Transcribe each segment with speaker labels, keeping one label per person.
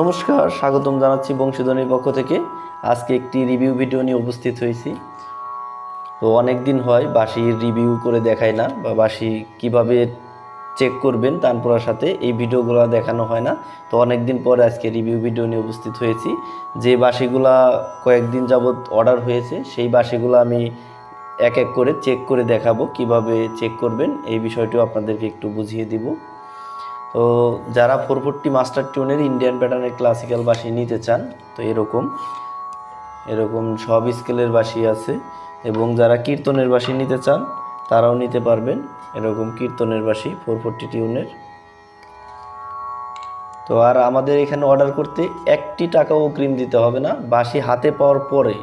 Speaker 1: নমস্কার, স্বাগতম জানাচ্ছি বংশীধ্বনির পক্ষ থেকে। আজকে একটি রিভিউ ভিডিও নিয়ে উপস্থিত হয়েছি। তো অনেক দিন হয় বাঁশির রিভিউ করে দেখায় না বা বাঁশি কীভাবে চেক করবেন তানপুরার সাথে, এই ভিডিওগুলো দেখানো হয় না। তো অনেক দিন পরে আজকে রিভিউ ভিডিও নিয়ে উপস্থিত হয়েছি। যে বাঁশিগুলা কয়েকদিন যাবৎ অর্ডার হয়েছে, সেই বাঁশিগুলো আমি এক এক করে চেক করে দেখাবো কীভাবে চেক করবেন, এই বিষয়টিও আপনাদেরকে একটু বুঝিয়ে দিব। তো যারা ফোর ফোরটি মাস্টার টিউনের ইন্ডিয়ান প্যাটার্নের ক্লাসিক্যাল বাঁশি নিতে চান, তো এরকম এরকম সব স্কেলের বাঁশি আছে। এবং যারা কীর্তনের বাঁশি নিতে চান, তারাও নিতে পারবেন এরকম কীর্তনের বাঁশি ফোর ফোরটি টিউনের। তো আর আমাদের এখানে অর্ডার করতে একটি টাকাও অগ্রিম দিতে হবে না। বাসি হাতে পাওয়ার পরে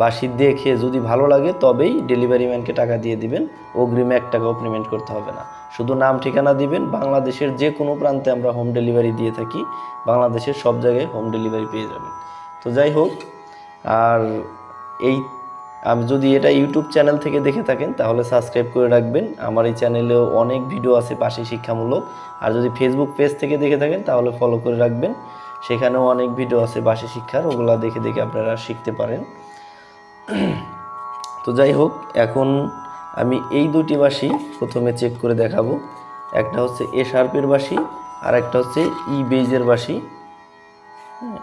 Speaker 1: বাঁশি দেখে যদি ভালো লাগে তবেই ডেলিভারি ম্যানকে টাকা দিয়ে দিবেন। অগ্রিমে এক টাকাও পেমেন্ট করতে হবে না। শুধু নাম ঠিকানা দিবেন, বাংলাদেশের যে কোনো প্রান্তে আমরা হোম ডেলিভারি দিয়ে থাকি, বাংলাদেশের সব জায়গায় হোম ডেলিভারি পেয়ে যাবেন। তো যাই হোক, আর এই, আমি যদি এটা ইউটিউব চ্যানেল থেকে দেখে থাকেন, তাহলে সাবস্ক্রাইব করে রাখবেন। আমার এই চ্যানেলেও অনেক ভিডিও আছে পাশে শিক্ষামূলক। আর যদি ফেসবুক পেজ থেকে দেখে থাকেন, তাহলে ফলো করে রাখবেন। সেখানেও অনেক ভিডিও আছে বাসি শিক্ষার, ওগুলা দেখে দেখে আপনারা শিখতে পারেন। তো যাই হোক, এখন আমি এই দুটি বাঁশি প্রথমে চেক করে দেখাবো। একটা হচ্ছে এ শার্পের বাঁশি, আর একটা হচ্ছে ই বেজের বাঁশি।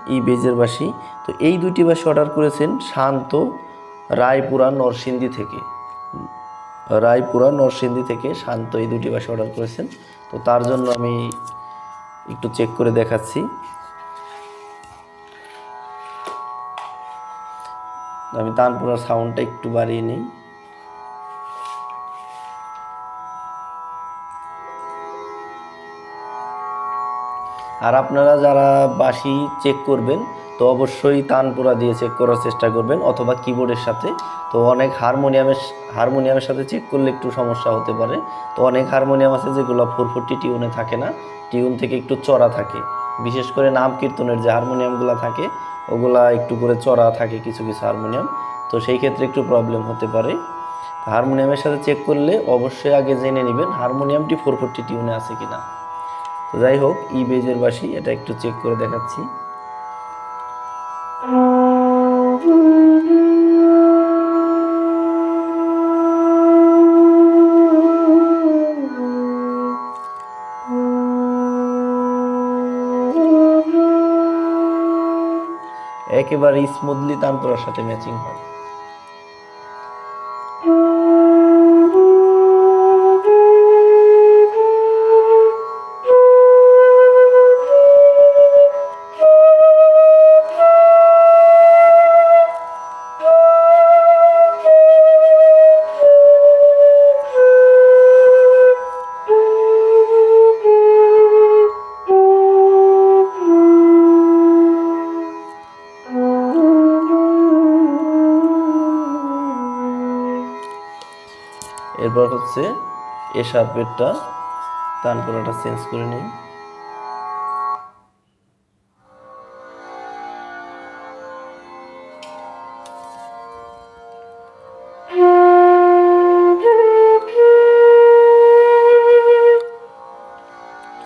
Speaker 1: ই বেজের বাঁশি। তো এই দুটি বাঁশি অর্ডার করেছেন শান্ত রায়পুরা নরসিংদী থেকে। রায়পুরা নরসিংদী থেকে শান্ত এই দুটি বাঁশি অর্ডার করেছেন। তো তার জন্য আমি একটু চেক করে দেখাচ্ছি। আমি তানপুরার সাউন্ডটা একটু বাড়িয়ে নিই। আর আপনারা যারা বাঁশি চেক করবেন, তো অবশ্যই তানপুরা দিয়ে চেক করার চেষ্টা করবেন, অথবা কিবোর্ডের সাথে। তো অনেক হারমোনিয়ামের হারমোনিয়ামের সাথে চেক করলে একটু সমস্যা হতে পারে। তো অনেক হারমোনিয়াম আছে যেগুলো ফোর ফোরটি টিউনে থাকে না টিউন থেকে একটু চড়া থাকে। বিশেষ করে নাম কীর্তনের যে হারমোনিয়ামগুলো থাকে ওগুলা একটু করে চড়া থাকে কিছু কিছু হারমোনিয়াম। তো সেই ক্ষেত্রে একটু প্রবলেম হতে পারে। হারমোনিয়ামের সাথে চেক করলে অবশ্যই আগে জেনে নেবেন হারমোনিয়ামটি ফোর ফোরটি টিউনে আছে কি না তো যাই হোক ই বেজের বাসি, এটা একটু চেক করে দেখাচ্ছি। একেবারে স্মুথলি তানপুরার সাথে ম্যাচিং হয়। এরপর হচ্ছে এ শার্পেরটা তানপুরাটা চেঞ্জ করে নিই।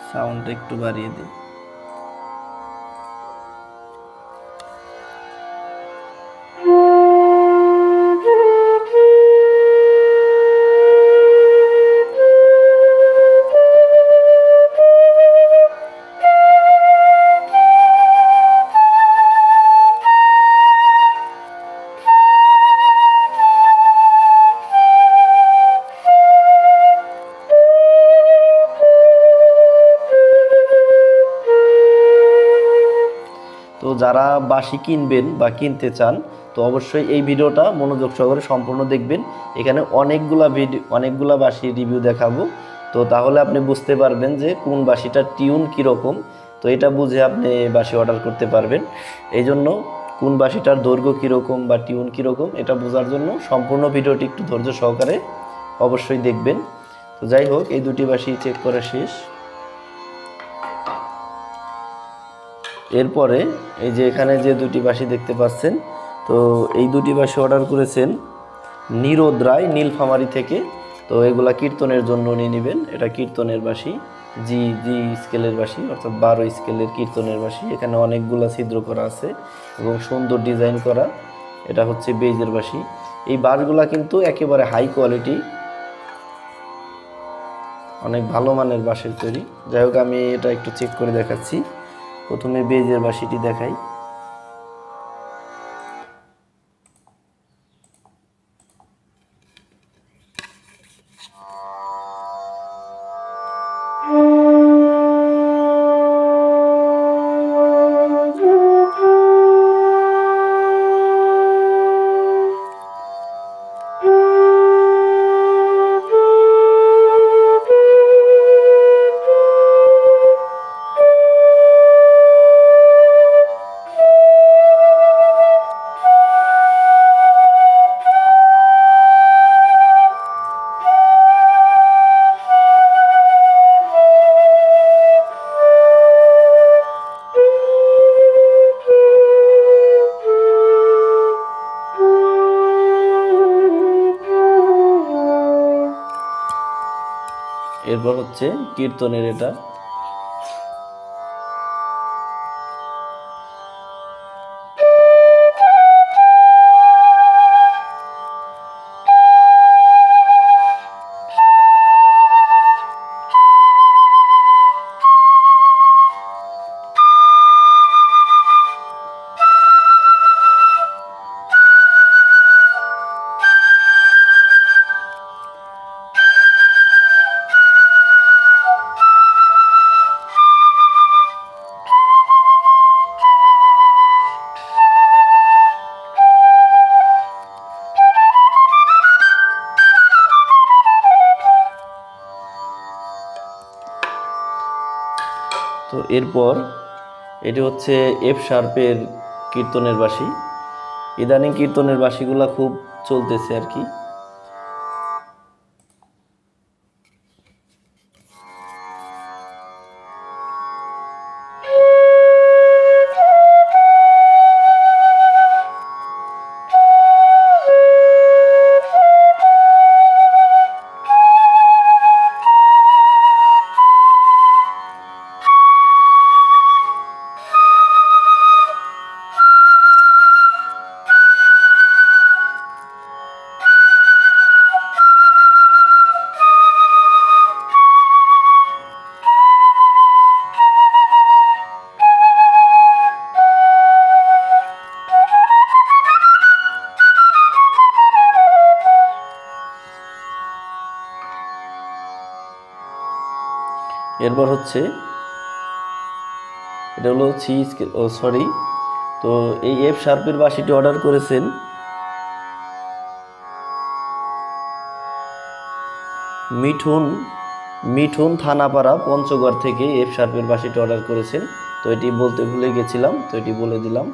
Speaker 1: সাউন্ডটা একটু বাড়িয়ে দিই। যারা বাঁশি কিনবেন বা কিনতে চান, তো অবশ্যই এই ভিডিওটা মনোযোগ সহকারে সম্পূর্ণ দেখবেন। এখানে অনেকগুলা ভিডিও অনেকগুলা বাসি রিভিউ দেখাবো। তো তাহলে আপনি বুঝতে পারবেন যে কোন বাঁশিটার টিউন কীরকম। তো এটা বুঝে আপনি বাসি অর্ডার করতে পারবেন। এই জন্য কোন বাসিটার দৈর্ঘ্য কীরকম বা টিউন কীরকম, এটা বোঝার জন্য সম্পূর্ণ ভিডিওটি একটু ধৈর্য সহকারে অবশ্যই দেখবেন। তো যাই হোক, এই দুটি বাঁশি চেক করা শেষ। এরপরে এই যে এখানে যে দুটি বাঁশি দেখতে পাচ্ছেন, তো এই দুটি বাঁশি অর্ডার করেছেন নিরোদ রায় নীলফামারি থেকে। তো এগুলা কীর্তনের জন্য নিয়ে নেবেন। এটা কীর্তনের বাঁশি জি জি স্কেলের বাঁশি অর্থাৎ বারো স্কেলের কীর্তনের বাঁশি এখানে অনেকগুলো ছিদ্র করা আছে এবং সুন্দর ডিজাইন করা। এটা হচ্ছে বেজের বাঁশি এই বাঁশগুলা কিন্তু একেবারে হাই কোয়ালিটি অনেক ভালো মানের বাঁশের তৈরি। যাই হোক, আমি এটা একটু চেক করে দেখাচ্ছি। প্রথমে বেজের বাসিটি দেখাই। এরপর হচ্ছে কীর্তনের এটা। তো এরপর এটি হচ্ছে এফ শার্পের কীর্তনের বাসি ইদানিং কীর্তনের বাঁশিগুলা খুব চলতেছে আর কি। এরপর হচ্ছে, এটা হলো সি ও সরি তো এই এফ শার্পের বাসিটি অর্ডার করেছেন। মিঠুন মিঠুন থানাপাড়া পঞ্চগড় থেকে এফ শার্পের বাঁশিটি অর্ডার করেছেন। তো এটি বলতে ভুলে গেছিলাম, তো এটি বলে দিলাম।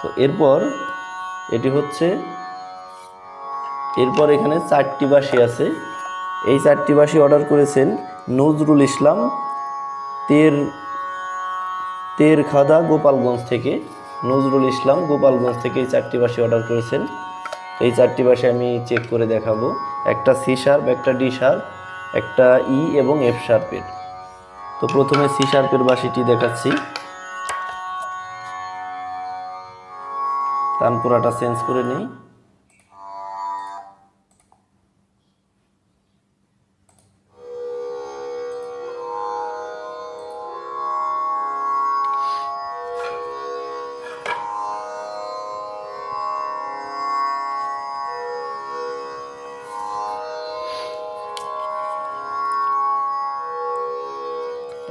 Speaker 1: তো এরপর এটি হচ্ছে, এরপর এখানে চারটি বাসি আছে। এই চারটি বাঁশি অর্ডার করেছেন নজরুল ইসলাম, তের তের খাদা গোপালগঞ্জ থেকে। নজরুল ইসলাম গোপালগঞ্জ থেকে এই চারটি বাঁশি অর্ডার করেছেন। এই চারটি বাঁশি আমি চেক করে দেখাবো। একটা সি শার্প একটা ডি শার্প একটা ই এবং এফ শার্পের তো প্রথমে সি শার্পের বাঁশিটি দেখাচ্ছি। তানপুরাটা চেঞ্জ করে নিই।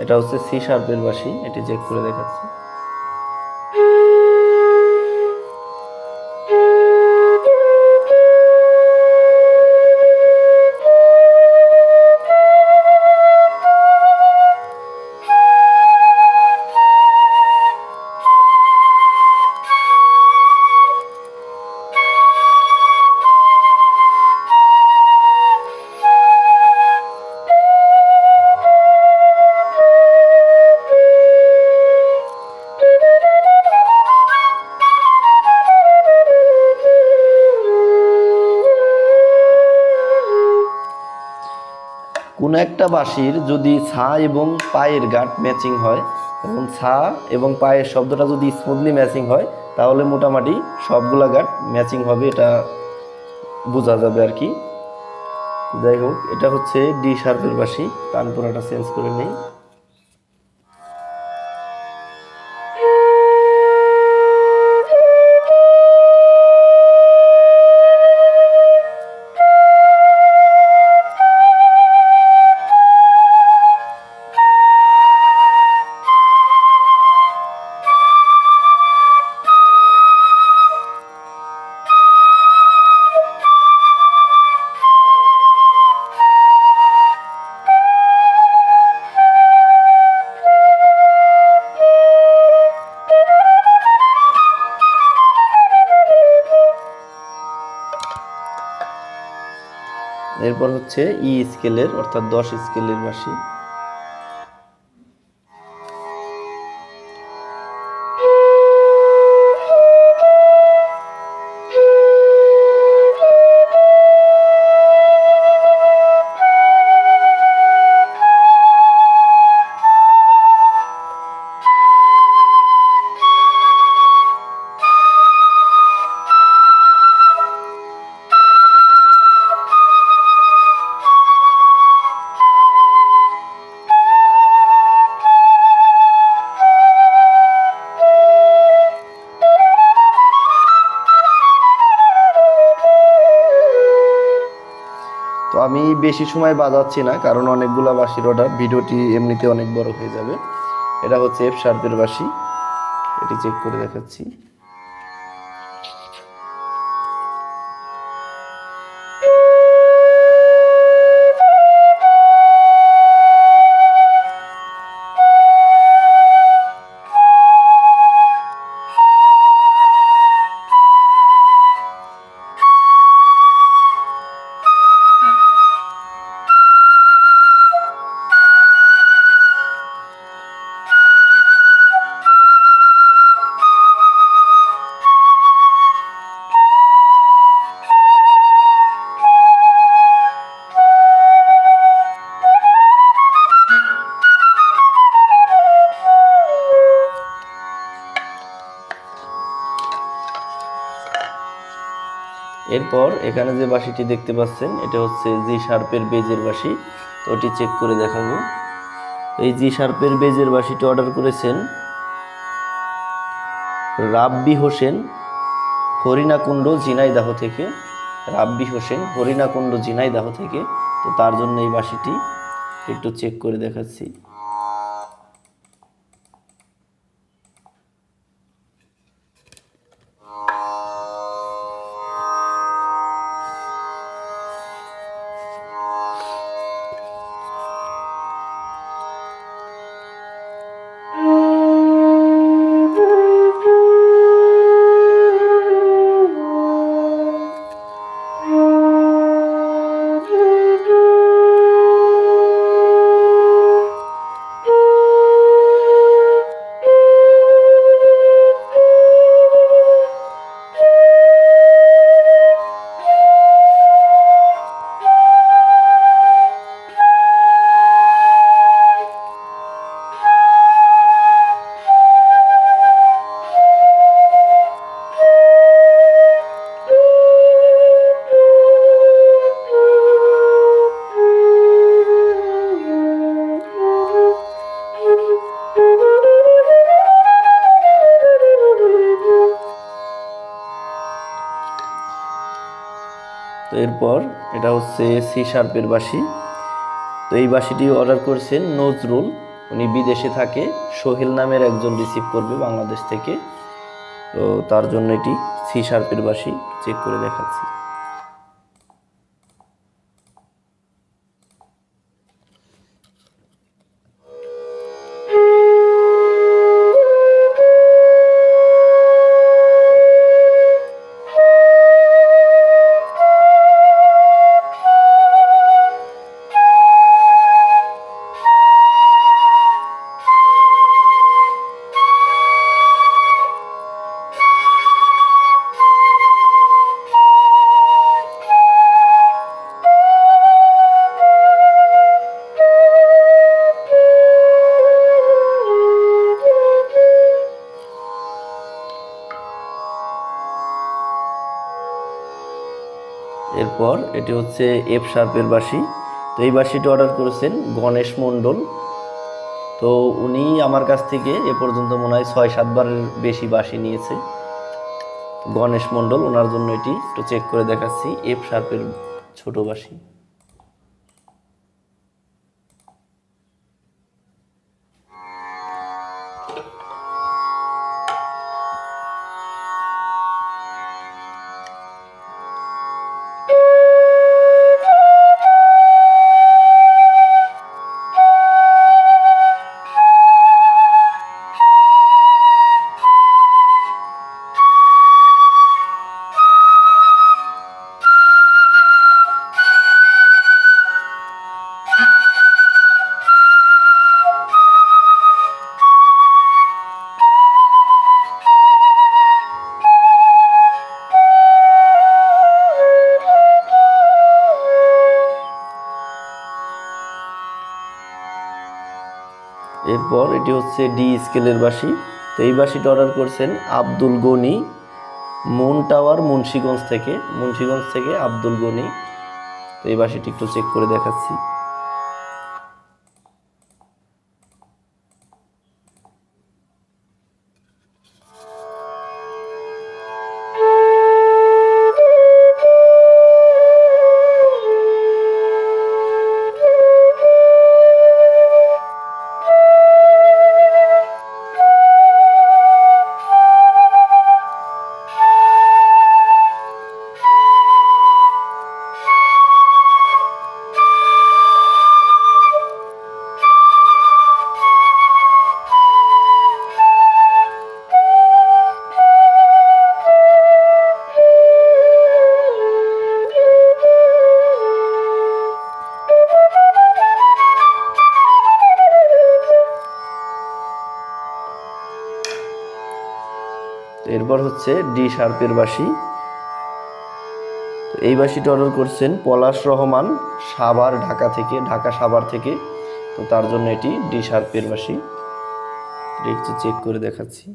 Speaker 1: এটা হচ্ছে সি শার্পের বাসি এটি চেক করে দেখাচ্ছি। কোনো একটা বাঁশির যদি ছা এবং পায়ের গাঁট ম্যাচিং হয় এবং ছা এবং পায়ের শব্দটা যদি স্মুথলি ম্যাচিং হয়, তাহলে মোটামুটি সবগুলা গাঁট ম্যাচিং হবে, এটা বোঝা যাবে আর কি। যাই হোক, এটা হচ্ছে ডি শার্পের বাঁশি, কানপুরাটা চেঞ্জ করে নেই। এরপর হচ্ছে ই স্কেলের অর্থাৎ দশ স্কেলের বাঁশি আমি বেশি সময় বাজাচ্ছি না, কারণ অনেকগুলো বাঁশির অর্ডার ভিডিওটি এমনিতে অনেক বড় হয়ে যাবে। এটা হচ্ছে এফ শার্পের বাঁশি। এটি চেক করে দেখাচ্ছি। এরপর এখানে যে বাঁশিটি দেখতে পাচ্ছেন, এটা হচ্ছে জি শার্পের বেজের বাঁশি। তো ওটি চেক করে দেখাবো। এই জি শার্পের বেজের বাঁশিটি অর্ডার করেছেন রাব্বি হোসেন হরিণাকুণ্ড ঝিনাইদাহ থেকে। রাব্বি হোসেন হরিণাকুণ্ড ঝিনাইদাহ থেকে। তো তার জন্য এই বাঁশিটি একটু চেক করে দেখাচ্ছি। এরপর এটা হচ্ছে সি শার্পের বাসি। তো এই বাসিটি অর্ডার করছেন নজরুল। উনি বিদেশে থাকে। সোহেল নামের একজন রিসিভ করবে বাংলাদেশ থেকে। তো তার জন্য এটি সি শার্পের বাসি। চেক করে দেখাচ্ছি। এরপর এটি হচ্ছে এফ শার্পের বাসি তো এই বাসিটি অর্ডার করেছেন গণেশ মণ্ডল। তো উনি আমার কাছ থেকে এ পর্যন্ত মনে হয় ছয় সাতবারের বেশি বাসি নিয়েছে গণেশ মণ্ডল। ওনার জন্য এটি একটু চেক করে দেখাচ্ছি এফ শার্পের ছোট বাঁশি। এরপর এটি হচ্ছে ডি স্কেলের বাসি। তো এই বাসিটা অর্ডার করছেন আব্দুল গনি, মুন টাওয়ার, মুন্সীগঞ্জ থেকে মুন্সীগঞ্জ থেকে আব্দুল গনি। তো এই বাসিটি একটু চেক করে দেখাচ্ছি। তো এরপর হচ্ছে ডি শার্পের বাসি। তো এই বাসিটি অর্ডার করছেন পলাশ রহমান সাভার ঢাকা থেকে, ঢাকা সাভার থেকে। তো তার জন্য এটি ডি শার্পের বাসি। একটু চেক করে দেখাচ্ছি।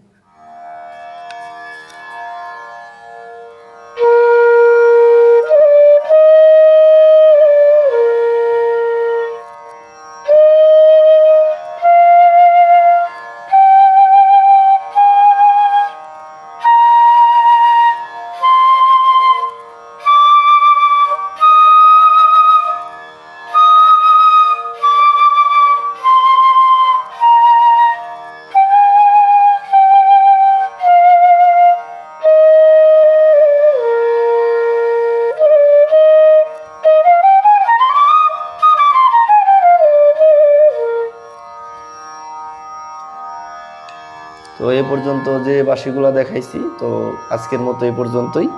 Speaker 1: পর্যন্ত যে বাসিগুলো দেখাইছি, তো আজকের মতো এ পর্যন্তই।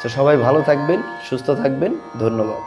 Speaker 1: তো সবাই ভালো থাকবেন, সুস্থ থাকবেন, ধন্যবাদ।